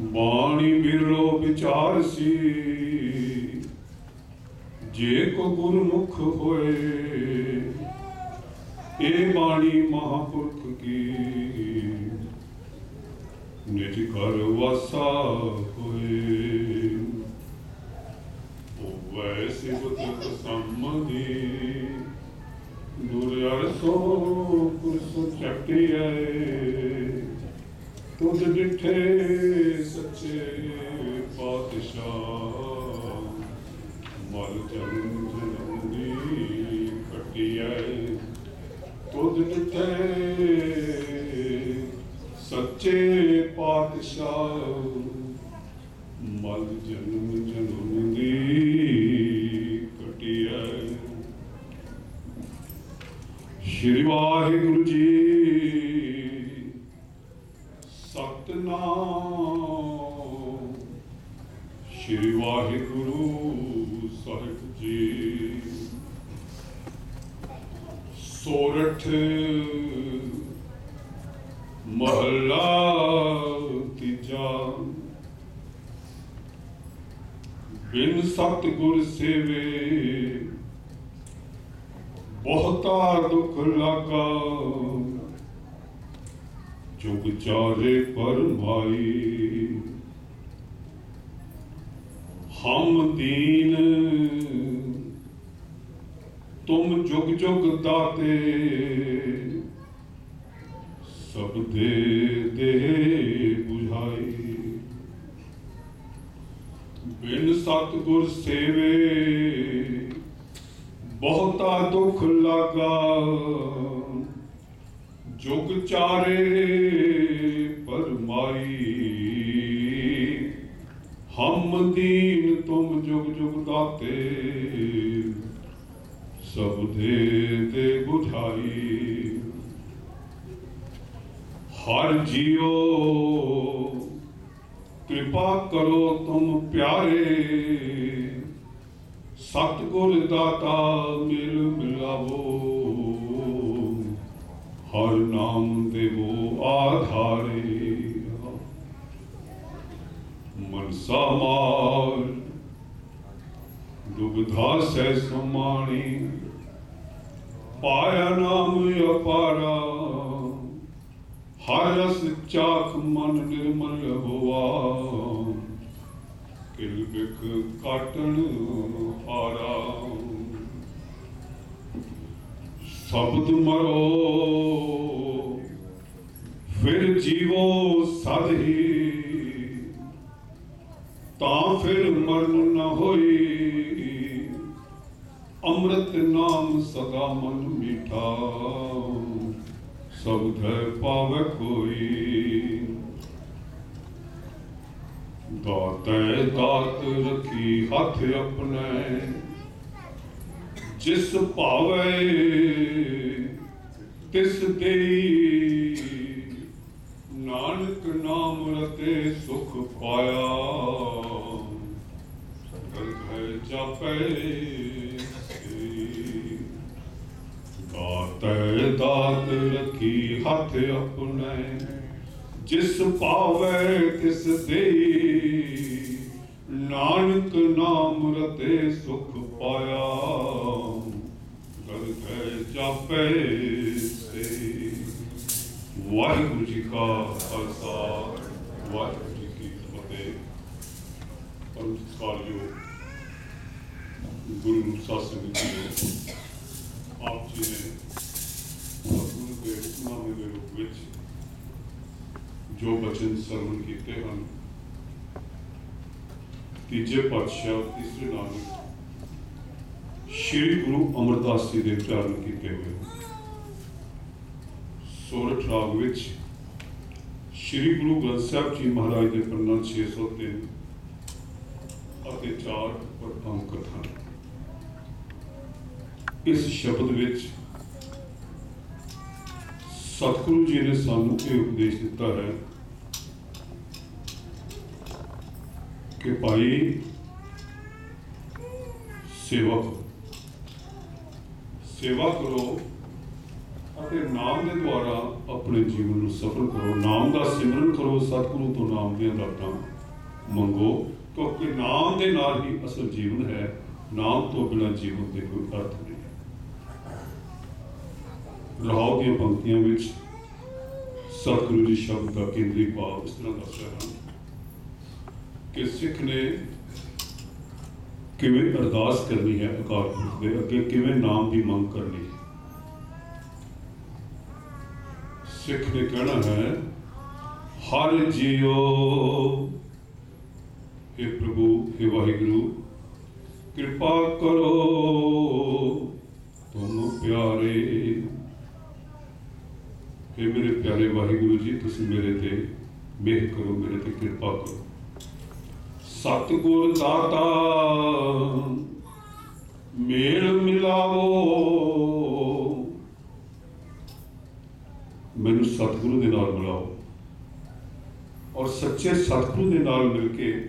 ਬਾਣੀ ਬਿਰਲੋ ਵਿਚਾਰ ਸੀ। ਜੇ ਕੋ ਗੁਰਮੁਖ ਹੋਏ ਇਹ ਬਾਣੀ ਮਹਾਪੁਰਖ ਕੀ? ਨਿਜ ਘਰ ਵਾਸਾ ਹੋਏ। ਉਹ ਵੈਸੇ ਬਤ ਸੰਮਦੀ ਦੂਰ ਅਰਸੋ ਕੁਰਸੋ ਚੱਟਿਐ ਤੁਧ ਡਿਠੇ ਸੱਚੇ ਪਾਤਸ਼ਾਹ, ਮਲ ਜਨਮ ਜਨਮ ਦੀ ਕਟਿਐ ਤੁਧ ਡਿਠੇ ਸੱਚੇ ਪਾਤਸ਼ਾਹ ਮਲ ਜਨਮ ਜਨਮ ਦੀ ਕਟਿਐ ਸ਼੍ਰੀ ਵਾਹਿਗੁਰੂ ਜੀ ਸਤਨਾਮ ਸ਼੍ਰੀ ਵਾਹਿਗੁਰੂ ਸਾਹਿਬ ਜੀ ਸੋਰਠ ਮਹਲਾ ਤੀਜਾ ਬਿਨ ਸਤਿਗੁਰ ਸੇਵੇ, ਬਹੁਤਾ ਦੁਖ ਲਾਗਾ। ਜੁਗ ਚਾਰੇ ਪਰ ਮਾਈ। ਹਮ ਦੀਨ, ਤੁਮ ਜੁਗ ਜੁਗ ਦਾਤੇ। ਸਭ ਦੇ ਦੇ 부ਝਾਈ ਬਿਨ ਸਤਿਗੁਰ ਸੇਵੇ, ਬਹੁਤਾ ਦੁੱਖ ਲਾਗਾ। ਜੁਗ ਚਾਰੇ ਪਰਮਾਈ ਹਮ ਦੀਨ ਤੁਮ ਜੁਗ ਜੁਗ ਦਾਤੇ, ਸਭ ਦੇ ਦੇ 부ਝਾਈ ਹਰ ਜੀਓ। ਕਿਰਪਾ ਕਰੋ ਤੁਮ ਪਿਆਰੇ। ਸਤਿਗੁਰ ਦਾਤਾ ਮਿਲ ਮਿਲਾਵੋ। ਹਰ ਨਾਮ ਦੇਵੋ ਆਧਾਰੇ। ਮਨਸਾ ਮਾਰ। ਦੁਬਧਾ ਸੈ ਸਮਾਣੀ। ਪਾਇਆ ਨਾਮ ਅਪਾਰਾ। ਹਰ ਰਸ ਚਾਖ ਮਨ ਨਿਰਮਲ ਹੋਆ। ਕਿਲ ਬਿਖ ਕਾਟਣ ਹਾਰਾ। ਸ਼ਬਦ ਮਰੋ, ਫਿਰ ਜੀਵੋ ਸਾਧੀ ਤਾਂ ਫਿਰ ਮਰਨ ਨਾ ਹੋਈ। ਅੰਮ੍ਰਿਤ ਨਾਮ ਸਦਾ ਮਨ ਮੀਠਾ। ਸਭ ਧੈ ਪਾਵੈ ਕੋਈ ਦਾਤੈ ਦਾਤ ਰੱਖੀ ਹੱਥ ਆਪਣੇ ਜਿਸ ਭਾਵੇ ਤਿਸ ਦੇਈ ਨਾਨਕ ਨਾਮ ਰਤੇ ਸੁਖ ਪਾਇਆ ਸਕਲ ਹੈ ਜਾਪੈ ਦਾਤੈ ਦਾਤ ਰੱਖੀ ਹੱਥ ਆਪਣੇ, ਜਿਸ ਪਾਵੈ ਤਿਸ ਦੇਈ। ਨਾਨਕ ਨਾਮ ਰਤੇ ਸੁਖ ਪਾਇਆ, ਗਲ ਜਾਪੈ ਸੇ ਵਾਹਿਗੁਰੂ ਜੀ ਕਾ ਖਾਲਸਾ, ਵਾਹਿਗੁਰੂ ਜੀ ਕੀ ਫਤਿਹ ਪਰਮ ਸਤਿਕਾਰਯੋਗ ਗੁਰੂ ਨੂੰ ਸਾਸਨ ਜੀ ਆਪ ਜੀ ਨੇ ਸਤਿਗੁਰੂ ਦੇ ਹੁਕਮਾਂ ਦੇ ਰੂਪ ਵਿੱਚ ਜੋ ਬਚਨ ਸਰਵਣ ਕੀਤੇ ਹਨ। ਤੀਜੇ ਪਾਤਸ਼ਾਹ, ਤੀਸਰੇ ਨਾਨਕ, ਸ਼੍ਰੀ ਗੁਰੂ ਅਮਰਦਾਸ ਜੀ ਦੇ ਉਚਾਰਨ ਕੀਤੇ ਹੋਏ ਸੋਰਠ ਰਾਗ ਵਿੱਚ ਸ਼੍ਰੀ ਗੁਰੂ ਗ੍ਰੰਥ ਸਾਹਿਬ ਜੀ ਮਹਾਰਾਜ ਦੇ ਪੰਨਾ 603 ਅਤੇ 4 ਪ੍ਰਥਮ ਕਥਾ ਇਸ ਸ਼ਬਦ ਵਿੱਚ ਸਤਿਗੁਰੂ ਜੀ ਨੇ ਸਾਨੂੰ ਇਹ ਉਪਦੇਸ਼ ਦਿੱਤਾ ਹੈ ਕਿ ਭਾਈ ਸੇਵਾ ਕਰੋ। ਸੇਵਾ ਕਰੋ ਅਤੇ ਨਾਮ ਦੇ ਦੁਆਰਾ ਆਪਣੇ ਜੀਵਨ ਨੂੰ ਸਫਲ ਕਰੋ। ਨਾਮ ਦਾ ਸਿਮਰਨ ਕਰੋ, ਸਤਿਗੁਰੂ ਤੋਂ ਨਾਮ ਦੀਆਂ ਦਾਤਾਂ ਮੰਗੋ, ਕਿਉਂਕਿ ਨਾਮ ਦੇ ਨਾਲ ਹੀ ਅਸਲ ਜੀਵਨ ਹੈ। ਨਾਮ ਤੋਂ ਬਿਨਾਂ ਜੀਵਨ ਦੇ ਕੋਈ ਅਰਥ ਨਹੀਂ। ਰਹਾਉ ਦੀਆਂ ਪੰਕਤੀਆਂ ਵਿੱਚ ਸਤਿਗੁਰੂ ਜੀ ਸ਼ਬਦ ਦਾ ਕੇਂਦਰੀ ਭਾਵ ਇਸ ਤਰ੍ਹਾਂ ਦੱਸਿਆ ਹੈ ਕਿ ਸਿੱਖ ਨੇ ਕਿਵੇਂ ਅਰਦਾਸ ਕਰਨੀ ਹੈ ਅਕਾਲ ਪੁਰਖ ਦੇ ਅੱਗੇ, ਕਿਵੇਂ ਨਾਮ ਦੀ ਮੰਗ ਕਰਨੀ ਹੈ। ਸਿੱਖ ਨੇ ਕਹਿਣਾ ਹੈ, ਹਰ ਜੀਓ हे ਪ੍ਰਭੂ हे ਵਾਹਿਗੁਰੂ, ਕਿਰਪਾ ਕਰੋ ਤੁਮ ਪਿਆਰੇ हे ਮੇਰੇ ਪਿਆਰੇ ਵਾਹਿਗੁਰੂ ਜੀ, ਤੁਸੀਂ ਮੇਰੇ ਤੇ ਮਿਹਰ ਕਰੋ, ਮੇਰੇ ਤੇ ਕਿਰਪਾ ਕਰੋ। ਸਤਿਗੁਰ ਦਾਤਾ, ਮੇਲ ਮਿਲਾਵੋ। ਮੈਨੂੰ ਸਤਿਗੁਰੂ ਦੇ ਨਾਲ ਮਿਲਾਓ। ਔਰ ਸੱਚੇ ਸਤਿਗੁਰੂ ਦੇ ਨਾਲ ਮਿਲ ਕੇ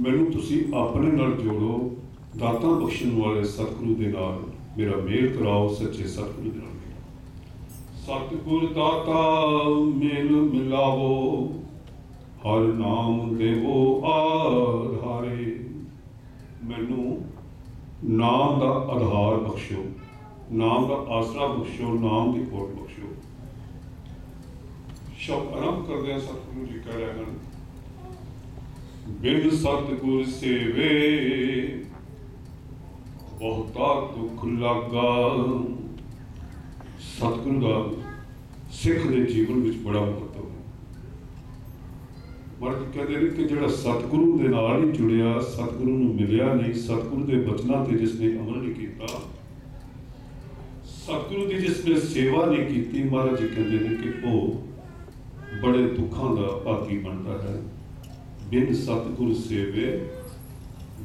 ਮੈਨੂੰ ਤੁਸੀਂ ਆਪਣੇ ਨਾਲ ਜੋੜੋ। ਦਾਤਾਂ ਬਖਸ਼ਣ ਵਾਲੇ ਸਤਿਗੁਰੂ ਦੇ ਨਾਲ ਮੇਰਾ ਮੇਲ ਕਰਾਓ, ਸੱਚੇ ਸਤਿਗੁਰੂ ਦੇ ਨਾਲ। ਸਤਿਗੁਰ ਦਾਤਾ ਮੇਲ ਮਿਲਾਵੋ, ਹਰ ਨਾਮ ਦੇਵੋ ਆਧਾਰੇ। ਮੈਨੂੰ ਨਾਮ ਦਾ ਆਧਾਰ ਬਖਸ਼ੋ ਨਾਮ ਦਾ ਆਸਰਾ ਬਖਸ਼ੋ ਨਾਮ ਦੀ ਕੋਟ ਬਖਸ਼ੋ ਸ਼ਬ ਆਰੰਭ ਕਰਦੇ ਆ ਸਤਿਗੁਰੂ ਜੀ ਕਹਿ ਰਹੇ ਹਨ, ਬਿਨ ਸਤਿਗੁਰ ਸੇਵੇ, ਬਹੁਤਾ ਦੁੱਖ ਲਾਗਾ। ਸਤਿਗੁਰੂ ਦਾ ਸਿੱਖ ਦੇ ਜੀਵਨ ਵਿੱਚ ਬੜਾ ਮਹੱਤਵ ਹੈ। ਮਰਦ ਕਹਿੰਦੇ ਨੇ ਕਿ ਜਿਹੜਾ ਸਤਿਗੁਰੂ ਦੇ ਨਾਲ ਹੀ ਜੁੜਿਆ, ਸਤਿਗੁਰੂ ਨੂੰ ਮਿਲਿਆ ਨਹੀਂ, ਸਤਿਗੁਰੂ ਦੇ ਬਚਨਾਂ ਤੇ ਜਿਸ ਨੇ ਅਮਲ ਨਹੀਂ ਕੀਤਾ, ਸਤਿਗੁਰੂ ਦੀ ਜਿਸ ਨੇ ਸੇਵਾ ਨਹੀਂ ਕੀਤੀ, ਮਹਾਰਾਜ ਜੀ ਕਹਿੰਦੇ ਨੇ ਕਿ ਉਹ ਬੜੇ ਦੁੱਖਾਂ ਦਾ ਭਾਗੀ ਬਣਦਾ ਹੈ। ਬਿਨ ਸਤਿਗੁਰ ਸੇਵੇ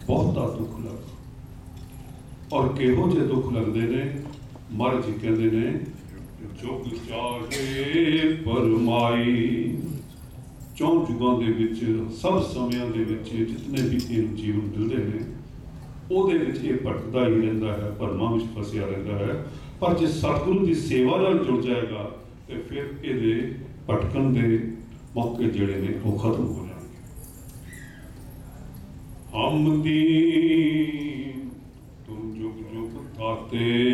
ਬਹੁਤਾ ਦੁੱਖ ਲੱਗਦਾ। ਔਰ ਕਿਹੋ ਜਿਹੇ ਦੁੱਖ ਲੱਗਦੇ ਨੇ? ਮਹਾਰਾਜ ਜੀ ਕਹਿੰਦੇ ਨੇ ਜੋ ਚਾਹੇ ਪਰਮਾਈ ਚੌਂ ਜੁਗਾਂ ਦੇ ਵਿੱਚ, ਸਭ ਸਮਿਆਂ ਦੇ ਵਿੱਚ ਜਿਤਨੇ ਵੀ ਇਹ ਜੀਵਨ ਮਿਲਦੇ ਨੇ, ਉਹਦੇ ਵਿੱਚ ਇਹ ਭਟਕਦਾ ਹੀ ਰਹਿੰਦਾ ਹੈ, ਭਰਮਾਂ ਵਿੱਚ ਫਸਿਆ ਰਹਿੰਦਾ ਹੈ। ਪਰ ਜੇ ਸਤਿਗੁਰੂ ਦੀ ਸੇਵਾ ਨਾਲ ਜੁੜ ਜਾਏਗਾ, ਤੇ ਫਿਰ ਇਹਦੇ ਭਟਕਣ ਦੇ ਮੌਕੇ ਜਿਹੜੇ ਨੇ, ਉਹ ਖਤਮ ਹੋ ਜਾਣਗੇ। ਹਮ ਦੀਨ, ਤੁਮ ਜੁਗ ਜੁਗ ਤਾਤੇ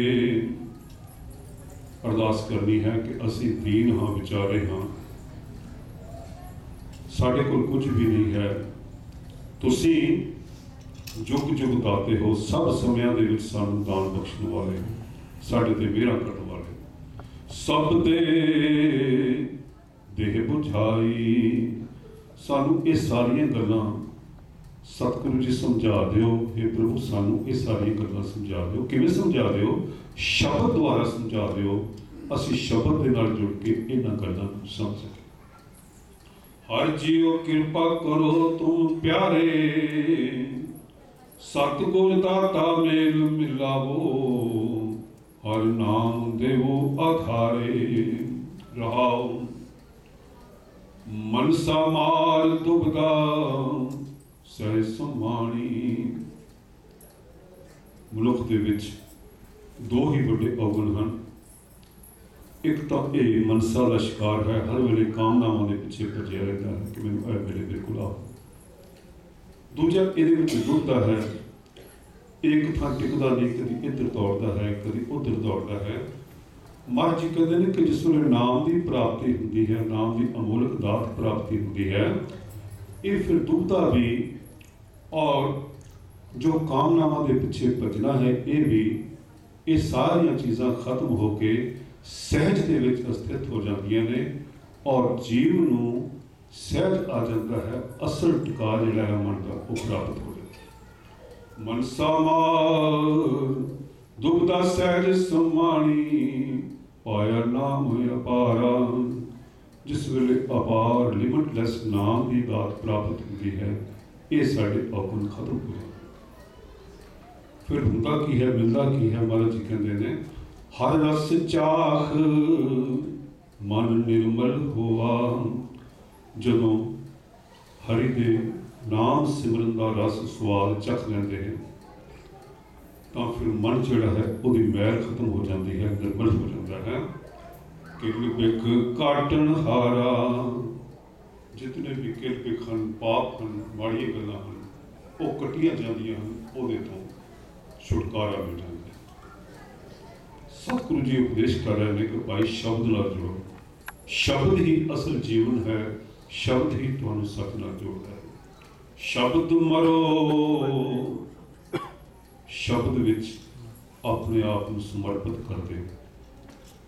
ਅਰਦਾਸ ਕਰਨੀ ਹੈ ਕਿ ਅਸੀਂ ਦੀਨ ਹਾਂ, ਵਿਚਾਰੇ ਹਾਂ। ਸਾਡੇ ਕੋਲ ਕੁਝ ਵੀ ਨਹੀਂ ਹੈ। ਤੁਸੀਂ ਜੁਗ ਜੁਗ ਦਾਤੇ ਹੋ, ਸਭ ਸਮਿਆਂ ਦੇ ਵਿੱਚ ਸਾਨੂੰ ਦਾਨ ਬਖਸ਼ਣ ਵਾਲੇ ਸਾਡੇ ਤੇ ਮਿਹਰਾਂ ਕਰਨ ਵਾਲੇ ਸਭ ਦੇ ਦੇਹ ਬੁਝਾਈ। ਸਾਨੂੰ ਇਹ ਸਾਰੀਆਂ ਗੱਲਾਂ ਸਤਿਗੁਰੂ ਜੀ ਸਮਝਾ ਦਿਓ। ਇਹ ਪ੍ਰਭੂ, ਸਾਨੂੰ ਇਹ ਸਾਰੀਆਂ ਗੱਲਾਂ ਸਮਝਾ ਦਿਓ। ਕਿਵੇਂ ਸਮਝਾ ਦਿਓ? ਸ਼ਬਦ ਦੁਆਰਾ ਸਮਝਾ ਦਿਓ। ਅਸੀਂ ਸ਼ਬਦ ਦੇ ਨਾਲ ਜੁੜ ਕੇ ਇਹਨਾਂ ਗੱਲਾਂ ਨੂੰ ਸਮਝ ਸਕੀਏ ਹਰ ਜੀਓ ਕਿਰਪਾ ਕਰੋ ਤੂੰ ਪਿਆਰੇ, ਸਤਿਗੁਰ ਦਾਤਾ ਮੇਲ ਮਿਲਾਵੋ, ਹਰ ਨਾਮ ਦੇਵੋ ਆਧਾਰੇ ਰਹਾਉ ਮਨਸਾ ਮਾਰ ਦੁਬਦਾ ਸਹਿ ਸਮਾਣੀ ਮਨੁੱਖ ਦੇ ਵਿੱਚ ਦੋ ਹੀ ਵੱਡੇ ਔਗਣ ਹਨ। ਇੱਕ ਤਾਂ ਇਹ ਮਨਸਾ ਦਾ ਸ਼ਿਕਾਰ ਹੈ ਹਰ ਵੇਲੇ ਕਾਮਨਾਵਾਂ ਦੇ ਪਿੱਛੇ ਭੱਜਿਆ ਰਹਿੰਦਾ ਹੈ ਕਿ ਮੈਨੂੰ ਇਹ ਵੇਲੇ ਬਿਲਕੁਲ ਆ ਦੂਜਾ ਇਹਦੇ ਵਿੱਚ ਦੁੱਧਦਾ ਹੈ, ਇੱਕ ਥਾਂ ਟਿਕਦਾ ਨਹੀਂ, ਕਦੀ ਇੱਧਰ ਦੌੜਦਾ ਹੈ, ਕਦੀ ਉੱਧਰ ਦੌੜਦਾ ਹੈ। ਮਾਂ ਜੀ ਕਹਿੰਦੇ ਨੇ ਕਿ ਜਿਸ ਵੇਲੇ ਨਾਮ ਦੀ ਪ੍ਰਾਪਤੀ ਹੁੰਦੀ ਹੈ, ਨਾਮ ਦੀ ਅਮੋਲਕ ਦਾਤ ਪ੍ਰਾਪਤੀ ਹੁੰਦੀ ਹੈ, ਇਹ ਫਿਰ ਦੁੱਧਦਾ ਵੀ ਔਰ ਜੋ ਕਾਮਨਾਵਾਂ ਦੇ ਪਿੱਛੇ ਭੱਜਣਾ ਹੈ, ਇਹ ਵੀ ਇਹ ਸਾਰੀਆਂ ਚੀਜ਼ਾਂ ਖਤਮ ਹੋ ਕੇ ਸਹਿਜ ਦੇ ਵਿੱਚ ਅਸਥਿਤ ਹੋ ਜਾਂਦੀਆਂ ਨੇ ਔਰ ਜੀਵ ਨੂੰ ਸਹਿਜ ਆ ਜਾਂਦਾ ਹੈ, ਅਸਲ ਟਿਕਾ ਜਿਹੜਾ ਹੈ ਮਨ ਦਾ, ਉਹ ਪ੍ਰਾਪਤ ਹੋ ਜਾਂਦਾ ਮਨਸਾ ਮਾਰ ਦੁਬਦਾ ਸਹਿਜ ਸਮਾਣੀ ਪਾਇਆ ਨਾਮ ਅਪਾਰਾ ਜਿਸ ਵੇਲੇ ਅਪਾਰ ਲਿਮਿਟਲੈਸ ਨਾਮ ਦੀ ਦਾਤ ਪ੍ਰਾਪਤ ਹੁੰਦੀ ਹੈ, ਇਹ ਸਾਡੇ ਔਗਣ ਖਤਮ ਹੋ ਜਾਂਦੇ ਫਿਰ ਹੁੰਦਾ ਕੀ ਹੈ, ਮਿਲਦਾ ਕੀ ਹੈ, ਮਹਾਰਾਜ ਜੀ ਕਹਿੰਦੇ ਨੇ ਹਰ ਰਸ ਚਾਖ ਮਨ ਨਿਰਮਲ ਹੋਆ। ਜਦੋਂ ਹਰੀ ਦੇ ਨਾਮ ਸਿਮਰਨ ਦਾ ਰਸ ਸਵਾਦ ਚੱਖ ਲੈਂਦੇ ਹਨ ਤਾਂ ਫਿਰ ਮਨ ਜਿਹੜਾ ਹੈ ਉਹਦੀ ਮੈਲ ਖਤਮ ਹੋ ਜਾਂਦੀ ਹੈ, ਨਿਰਮਲ ਹੋ ਜਾਂਦਾ ਹੈ। ਕਿਰਲ ਬਿਕ ਕਾਟਣ ਹਾਰਾ, ਜਿਤਨੇ ਵੀ ਕਿਰ ਬਿਕ ਹਨ, ਪਾਪ ਹਨ, ਮਾੜੀਆਂ ਗੱਲਾਂ ਹਨ, ਉਹ ਕੱਟੀਆਂ ਜਾਂਦੀਆਂ ਹਨ, ਉਹਦੇ ਤੋਂ ਛੁਟਕਾਰਾ ਮਿਲਦਾ ਸਤਿਗੁਰੂ ਜੀ ਉਪਦੇਸ਼ ਕਰ ਰਹੇ ਨੇ ਕਿ ਭਾਈ ਸ਼ਬਦ ਨਾਲ ਜੁੜੋ। ਸ਼ਬਦ ਹੀ ਅਸਲ ਜੀਵਨ ਹੈ, ਸ਼ਬਦ ਹੀ ਤੁਹਾਨੂੰ ਸਤ ਨਾਲ ਜੋੜਦਾ ਹੈ। ਸ਼ਬਦ ਮਰੋ। ਸ਼ਬਦ ਵਿੱਚ ਆਪਣੇ ਆਪ ਨੂੰ ਸਮਰਪਿਤ ਕਰਦੇ।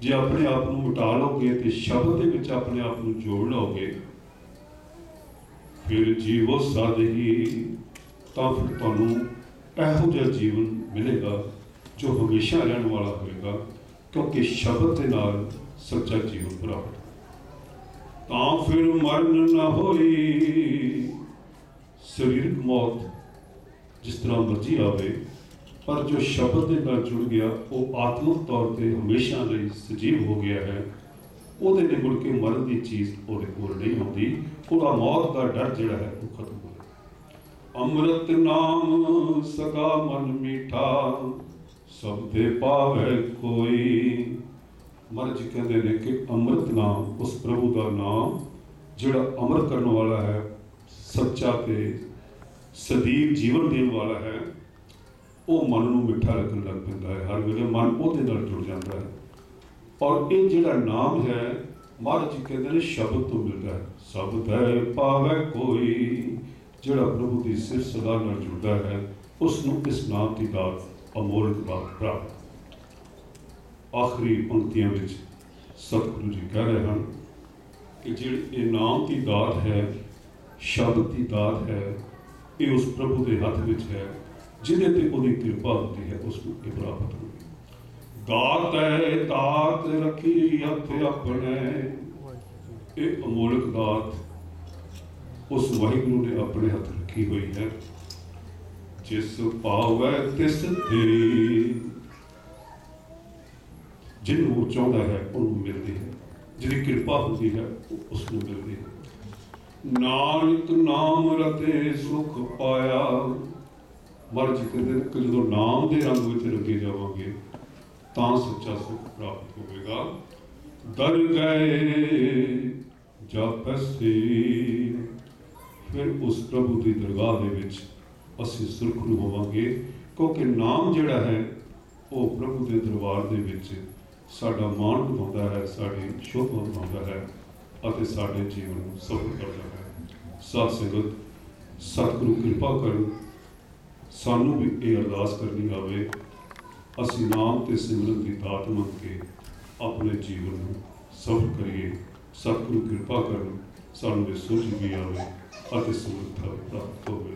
ਜੇ ਆਪਣੇ ਆਪ ਨੂੰ ਮਿਟਾ ਲਓਗੇ ਤੇ ਸ਼ਬਦ ਦੇ ਵਿੱਚ ਆਪਣੇ ਆਪ ਨੂੰ ਜੋੜ ਲਓਗੇ, ਫਿਰ ਜੀਵੋ ਸਾਦਹੀ ਤਾਂ ਫਿਰ ਤੁਹਾਨੂੰ ਇਹੋ ਜਿਹਾ ਜੀਵਨ ਮਿਲੇਗਾ। ਜੋ ਹਮੇਸ਼ਾ ਰਹਿਣ ਵਾਲਾ ਹੋਵੇਗਾ ਕਿਉਂਕਿ ਸ਼ਬਦ ਦੇ ਨਾਲ ਸੱਚਾ ਜੀਵਨ ਪ੍ਰਾਪਤ। ਤਾਂ ਫਿਰ ਮਰਨ ਨਾ ਹੋਈ ਸਰੀਰਕ ਮੌਤ ਜਿਸ ਤਰ੍ਹਾਂ ਮਰਜ਼ੀ ਆਵੇ, ਪਰ ਜੋ ਸ਼ਬਦ ਦੇ ਨਾਲ ਜੁੜ ਗਿਆ, ਉਹ ਆਤਮਿਕ ਤੌਰ ਤੇ ਹਮੇਸ਼ਾ ਲਈ ਸਜੀਵ ਹੋ ਗਿਆ ਹੈ। ਉਹਦੇ ਨੇ ਮੁੜ ਕੇ ਮਰਨ ਦੀ ਚੀਜ਼ ਉਹਦੇ ਕੋਲ ਨਹੀਂ ਹੁੰਦੀ। ਉਹਦਾ ਮੌਤ ਦਾ ਡਰ ਜਿਹੜਾ ਹੈ, ਉਹ ਖਤਮ ਹੋ ਗਿਆ ਅੰਮ੍ਰਿਤ ਨਾਮ, ਸਦਾ ਮਨ ਮੀਠਾ। ਸਭ ਤੇ ਪਾਵੇ ਕੋਈ। ਮਹਾਰਾਜ ਜੀ ਕਹਿੰਦੇ ਨੇ ਕਿ ਅੰਮ੍ਰਿਤ ਨਾਮ, ਉਸ ਪ੍ਰਭੂ ਦਾ ਨਾਮ, ਜਿਹੜਾ ਅਮਰ ਕਰਨ ਵਾਲਾ ਹੈ, ਸੱਚਾ ਤੇ ਸਦੀਵ ਜੀਵਨ ਦੇਣ ਵਾਲਾ ਹੈ, ਉਹ ਮਨ ਨੂੰ ਮਿੱਠਾ ਲੱਗਣ ਲੱਗ ਪੈਂਦਾ ਹੈ। ਹਰ ਵੇਲੇ ਮਨ ਉਹਦੇ ਨਾਲ ਜੁੜ ਜਾਂਦਾ ਹੈ। ਔਰ ਇਹ ਜਿਹੜਾ ਨਾਮ ਹੈ, ਮਹਾਰਾਜ ਜੀ ਕਹਿੰਦੇ ਨੇ ਸ਼ਬਦ ਤੋਂ ਮਿਲਦਾ ਹੈ। ਸ਼ਬਦ ਹੈ ਪਾਵੇ ਕੋਈ, ਜਿਹੜਾ ਪ੍ਰਭੂ ਦੀ ਸਿਰ ਸਦਾ ਨਾਲ ਜੁੜਦਾ ਹੈ ਉਸ ਨੂੰ ਇਸ ਨਾਮ ਦੀ ਦਾਤ ਅਮੋਲਕ ਦਾਤ ਪ੍ਰਾਪਤ ਆਖਰੀ ਪੰਕਤੀਆਂ ਵਿੱਚ ਸਤਿਗੁਰੂ ਜੀ ਕਹਿ ਰਹੇ ਹਨ ਕਿ ਜਿਹੜੀ ਇਹ ਨਾਮ ਦੀ ਦਾਤ ਹੈ, ਸ਼ਬਦ ਦੀ ਦਾਤ ਹੈ, ਇਹ ਉਸ ਪ੍ਰਭੂ ਦੇ ਹੱਥ ਵਿੱਚ ਹੈ, ਜਿਹਦੇ ਤੇ ਉਹਦੀ ਕਿਰਪਾ ਹੁੰਦੀ ਹੈ, ਉਸ ਨੂੰ ਇਹ ਪ੍ਰਾਪਤ ਹੁੰਦੀ ਦਾਤ ਹੈ, ਦਾਤ ਰੱਖੀ ਹੱਥ ਆਪਣੇ। ਇਹ ਅਮੋਲਕ ਦਾਤ ਉਸ ਵਾਹਿਗੁਰੂ ਨੇ ਆਪਣੇ ਹੱਥ ਰੱਖੀ ਹੋਈ ਹੈ। ਜਿਸ ਪਾਵੈ ਤਿਸ ਤੇਰੀ ਜਿਹਨੂੰ ਉਹ ਚਾਹੁੰਦਾ ਹੈ, ਉਹਨੂੰ ਮਿਲਦੀ ਹੈ। ਜਿਹਦੀ ਕਿਰਪਾ ਹੁੰਦੀ ਹੈ ਉਸ ਨੂੰ ਮਿਲਦੀ ਹੈ। ਨਾਨਕ ਨਾਮ ਰਤੇ ਸੁਖ ਪਾਇਆ। ਮਰ ਜੀ ਕਿ ਜਦੋਂ ਨਾਮ ਦੇ ਰੰਗ ਵਿੱਚ ਰੰਗੇ ਜਾਵਾਂਗੇ, ਤਾਂ ਸੱਚਾ ਸੁਖ ਪ੍ਰਾਪਤ ਹੋਵੇਗਾ। ਦਰ ਗਏ ਜਾਪਸੀ ਫਿਰ ਉਸ ਪ੍ਰਭੂ ਦੀ ਦਰਗਾਹ ਦੇ ਵਿੱਚ ਅਸੀਂ ਸੁਰਖਰੂ ਹੋਵਾਂਗੇ, ਕਿਉਂਕਿ ਨਾਮ ਜਿਹੜਾ ਹੈ, ਉਹ ਪ੍ਰਭੂ ਦੇ ਦਰਬਾਰ ਦੇ ਵਿੱਚ ਸਾਡਾ ਮਾਣ ਵਧਾਉਂਦਾ ਹੈ, ਸਾਡੀ ਸ਼ੋਭਾ ਵਧਾਉਂਦਾ ਹੈ ਅਤੇ ਸਾਡੇ ਜੀਵਨ ਨੂੰ ਸਫਲ ਕਰਦਾ ਹੈ। ਸਾਧ ਸੰਗਤ, ਸਤਿਗੁਰੂ ਕਿਰਪਾ ਕਰਨ ਸਾਨੂੰ ਵੀ ਇਹ ਅਰਦਾਸ ਕਰਨੀ ਆਵੇ, ਅਸੀਂ ਨਾਮ ਤੇ ਸਿਮਰਨ ਦੀ ਦਾਤ ਮੰਗ ਕੇ ਆਪਣੇ ਜੀਵਨ ਨੂੰ ਸਫਲ ਕਰੀਏ। ਸਤਿਗੁਰੂ ਕਿਰਪਾ ਕਰਨ ਸਾਨੂੰ ਇਹ ਸੋਚ ਵੀ ਆਵੇ ਅਤੇ ਸਮਰੱਥਾ ਪ੍ਰਾਪਤ ਹੋਵੇ।